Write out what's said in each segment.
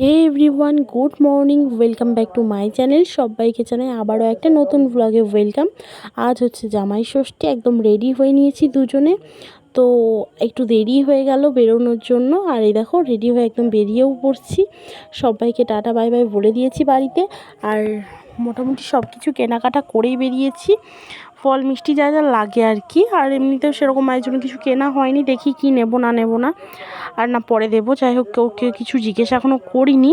Hey everyone good morning welcome back to my channel সবাইকে জানাই আবারও একটা নতুন ব্লগে ওয়েলকাম আজ হচ্ছে জামাই ষষ্ঠী, একদম রেডি হয়ে নিয়েছি দুজনে। তো একটু দেরি হয়ে গেল বেরোনোর জন্য, আর এই দেখো রেডি হয়ে একদম বেরিয়েও পড়ছি। সবাইকে টাটা বাই বাই বলে দিয়েছি বাড়িতে। আর মোটামুটি সব কিছু কেনাকাটা করেই বেরিয়েছি। ফল মিষ্টি যা যা লাগে আর কি। আর এমনিতেও সেরকম মায়ের জন্য কিছু কেনা হয়নি, দেখি কি নেব না নেব না। আর না, পরে দেবো, যাই হোক কেউ কেউ কিছু জিজ্ঞেস এখনও করিনি।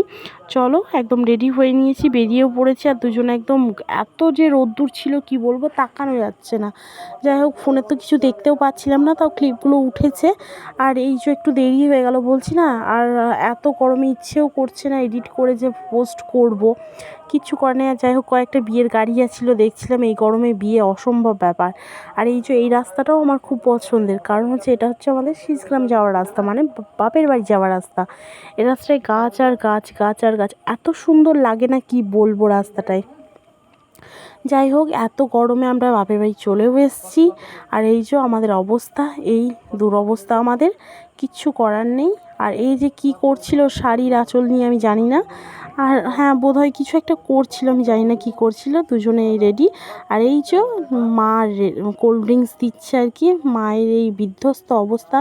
চলো, একদম রেডি হয়ে নিয়েছি, বেরিয়েও পড়েছি, আর দুজনে একদম এত যে রোদ্দুর ছিল, কি বলব, তাকানো যাচ্ছে না। যাই হোক, ফোনে তো কিছু দেখতেও পাচ্ছিলাম না, তাও ক্লিপগুলো উঠেছে। আর এই যে একটু দেরি হয়ে গেল বলছি না, আর এত গরমে ইচ্ছেও করছে না এডিট করে যে পোস্ট করব। কিচ্ছু করে না যাই হোক, কয়েকটা বিয়ের গাড়ি ছিল দেখছিলাম এই গরমে বিয়ে অসম্ভব ব্যাপার। আর এই যে, এই রাস্তাটাও আমার খুব পছন্দের। কারণ হচ্ছে এটা হচ্ছে আমাদের শীষগ্রাম যাওয়ার রাস্তা মানে বাপের বাড়ি যাওয়ার রাস্তা। এ রাস্তায় গাছ আর গাছ গাছ আর গাছ, এত সুন্দর লাগে না কি বলব রাস্তাটায়। যাই হোক, এত গরমে আমরা বাপের বাড়ি চলেও এসেছি। আর এই যে, আমাদের অবস্থা, এই দুরবস্থা আমাদের, কিচ্ছু করার নেই। আর এই যে, কি করছিল শাড়ির আঁচল নিয়ে আমি জানি না। আর হ্যাঁ বোধহয় কিছু একটা করছিল, আমি জানি না কী করছিল, দুজনেই রেডি আর এই যে মা কোল্ড ড্রিঙ্কস দিচ্ছে আর কি, মায়ের এই বিধ্বস্ত অবস্থা,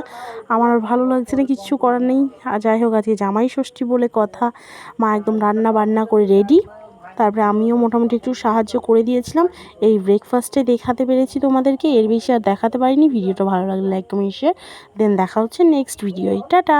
আমার ভালো লাগছে না কিচ্ছু করার নেই। আর যাই হোক, আজকে জামাই ষষ্ঠী বলে কথা, মা একদম রান্না বান্না করে রেডি তারপরে আমিও মোটামুটি একটু সাহায্য করে দিয়েছিলাম। এই ব্রেকফাস্টে দেখাতে পেরেছি তোমাদেরকে, এর বেশি আর দেখাতে পারিনি, ভিডিওটা ভালো লাগলে কমেন্ট শেয়ার দেন দেখা হচ্ছে নেক্সট ভিডিওয় টাটা!